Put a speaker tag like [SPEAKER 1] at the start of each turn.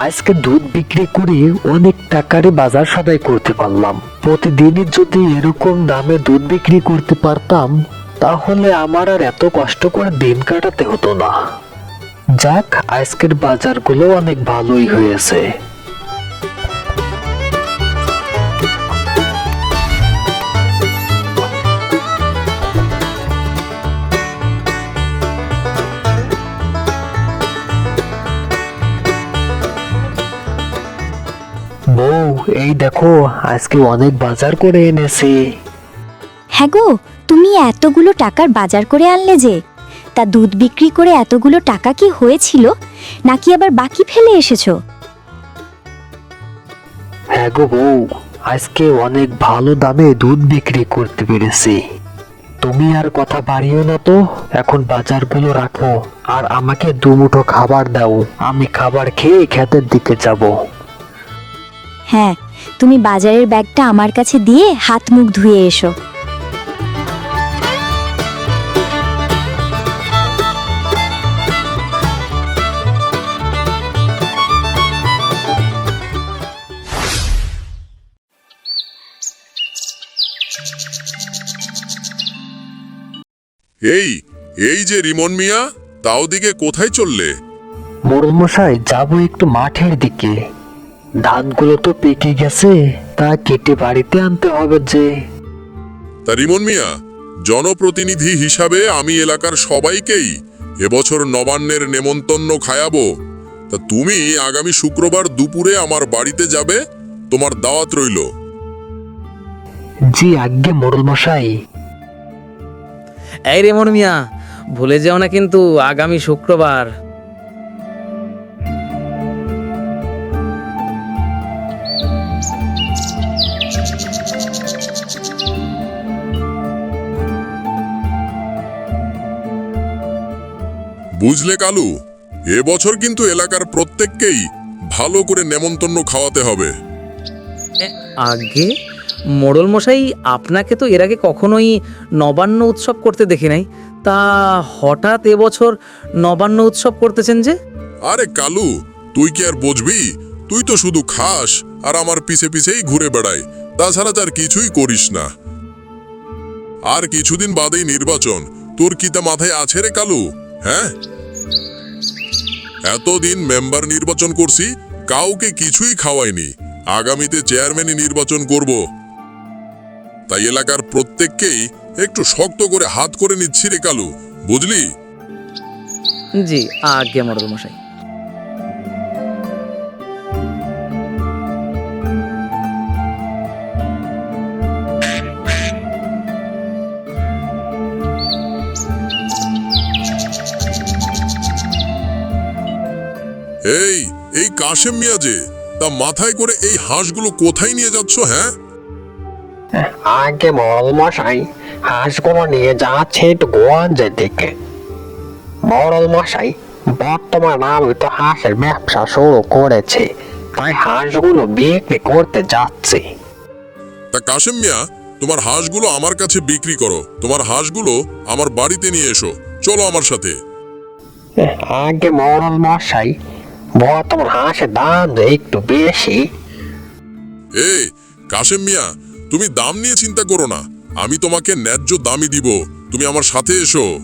[SPEAKER 1] আজকে দুধ বিক্রি করে অনেক টাকারে বাজার সদাই করতে পারলাম। প্রতিদিনই যদি এরকম দামে দুধ বিক্রি করতে পারতাম, তাহলে আমার আর এত কষ্ট করে দিন কাটাতে হতো না। যাক, আজকের বাজারগুলো অনেক ভালোই হয়েছে। এই দেখো আজকে অনেক বাজার করে এনেছি।
[SPEAKER 2] হ্যাঁ গো তুমি এতগুলো টাকার বাজার করে আনলে যে তা দুধ বিক্রি করে এতগুলো টাকা কি হয়েছিল নাকি আবার বাকি ফেলে এসেছ?
[SPEAKER 1] হ্যাঁ গো বউ আজকে অনেক ভালো দামে দুধ বিক্রি করতে পেরেছি। তুমি আর কথা বাড়িও না তো এখন বাজারগুলো রাখো আর আমাকে দুমুঠো খাবার দাও আমি খাবার খেয়ে ক্ষেতের দিকে যাব।
[SPEAKER 2] হ্যাঁ তুমি বাজারের ব্যাগটা আমার কাছে দিয়ে হাত মুখ ধুয়ে এসো।
[SPEAKER 3] এই এই যে রিমন মিয়া তাও দিকে কোথায় চললে?
[SPEAKER 1] মোড়ল মশাই যাব একটু মাঠের দিকে। ধানগুলো তো পেকে গেছে তা কেটে বাড়িতে আনতে হবে যে।
[SPEAKER 3] তা রিমন মিয়া জনপ্রতিনিধি হিসাবে আমি এলাকার সবাইকেই এবছর নবান্নের নেমন্তন্ন খায়াবো। তা তুমি আগামী শুক্রবার দুপুরে আমার বাড়িতে যাবে তোমার দাওয়াত রইল।
[SPEAKER 1] জি আজ্ঞে মোড়ল মশাই।
[SPEAKER 4] এই রে মন মিয়া ভুলে যেও না কিন্তু আগামী শুক্রবার।
[SPEAKER 3] বুঝলে কালু এবছর কিন্তু এলাকার প্রত্যেককেই ভালো করে নেমন্তন্ন খাওয়াতে হবে।
[SPEAKER 4] আগে? মোড়ল মশাই আপনাকে তো এর আগে কখনোই নবান্ন উৎসব করতে দেখি নাই। তা হঠাৎ এবছর নবান্ন উৎসব করতেছেন যে?
[SPEAKER 3] আরে কালু তুই কি আর বুঝবি? তুই তো শুধু খাস আর আমার পিছে পিছেই ঘুরে বেড়াই তাছাড়া তার কিছুই করিস না। আর কিছুদিন বাদেই নির্বাচন। তোর কি তা মাথায় আছে রে কালু? হ্যাঁ? এতদিন মেম্বার নির্বাচন করছি, কাউকে কিছুই খাওয়াইনি। আগামীতে চেয়ারম্যানই নির্বাচন করব। তাই এলাকার প্রত্যেককেই একটু শক্ত করে হাত করে নিচ্ছি রে কালু, বুঝলি?
[SPEAKER 4] জি, আগে মরদ মশাই
[SPEAKER 3] এই এই কাশেম মিয়া যে তা মাথায় করে এই হাঁসগুলো কোথায় নিয়ে যাচ্ছ হ্যাঁ?
[SPEAKER 1] আগে মশাই হাঁসগুলো নিয়ে যাচ্ছে একটু গোয়াঞ্জের দিকে। মশাই বর্তমান আমি তো হাঁসের ব্যবসা শুরু করেছি তাই হাঁসগুলো বিক্রি করতে যাচ্ছি।
[SPEAKER 3] তা কাশেম মিয়া তোমার হাঁসগুলো আমার কাছে বিক্রি করো তোমার হাঁসগুলো আমার বাড়িতে নিয়ে এসো চলো আমার সাথে।
[SPEAKER 1] আগে মোড়ল মশাই বর্তমান হাঁসের দাম যে একটু বেশি।
[SPEAKER 3] এই, কাশেম মিয়া, তুমি দাম নিয়ে চিন্তা করো না। আমি তোমাকে ন্যায্য দামই দিব। তুমি আমার সাথে এসো।